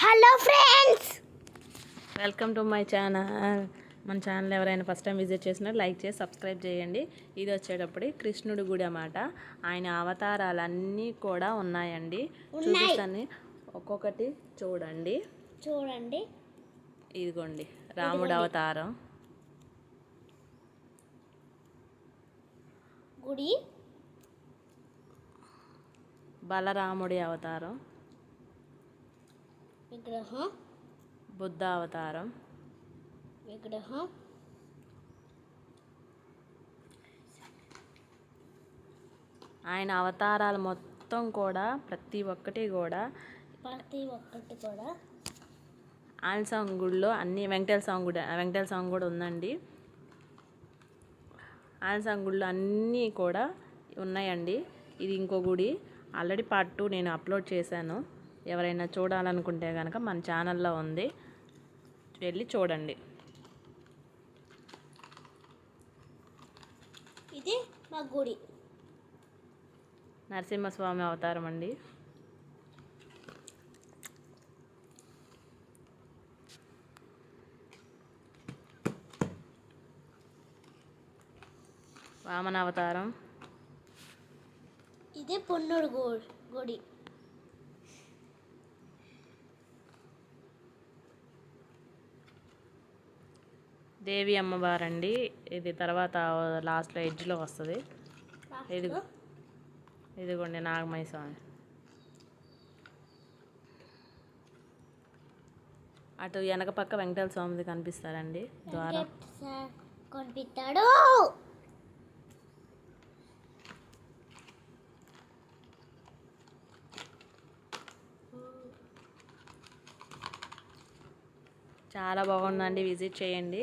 Hello friends welcome to my channel మన channel ఎవరైనా first time visit చేసినా like చేసి సబ్స్క్రైబ్ చేయండి. ఇది వచ్చేటప్పుడు కృష్ణుడి గుడి అన్నమాట. ఆయన అవతారాలన్నీ కూడా ఉన్నాయండి. ఉన్నాయి. చూపిస్తాను. ఒక్కొక్కటి చూడండి. చూడండి. ఇదిగోండి. రాముడు అవతారం. గుడి. బలరాముడి అవతారం. విగ్రహం. బుద్ధ అవతారం విగ్రహం. ఆయన అవతారాలు మొత్తం కూడా ప్రతి ఒక్కటి కూడా ప్రతి ఒక్కటి కూడా. ఆల్సాంగ్ గుడిలో అన్ని వెంకటేశ్వర స్వామి గుడి వెంకటేశ్వర స్వామి కూడా ఉందండి. ఆల్సాంగ్ గుడిలో అన్నీ కూడా ఉన్నాయండి. ఇది ఇంకో గుడి. ఆల్రెడీ పార్ట్ టూ నేను అప్లోడ్ చేశాను. ఎవరైనా చూడాలనుకుంటే కనుక మన ఛానల్లో ఉంది. వెళ్ళి చూడండి. ఇది మా గుడి. నరసింహస్వామి అవతారం అండి. వామన అవతారం ఇది పొన్నుడు గుడి. దేవి అమ్మవారండి. ఇది తర్వాత లాస్ట్లో ఎడ్జ్లో వస్తుంది. ఇదిగో ఇదిగోండి నాగమయ్య స్వామి అటు వెనక పక్క వెంకటేశ్వర స్వామిది కనిపిస్తారండి. ద్వారం. కొనిపిస్తాడు. చాలా బాగుందండి. విజిట్ చేయండి.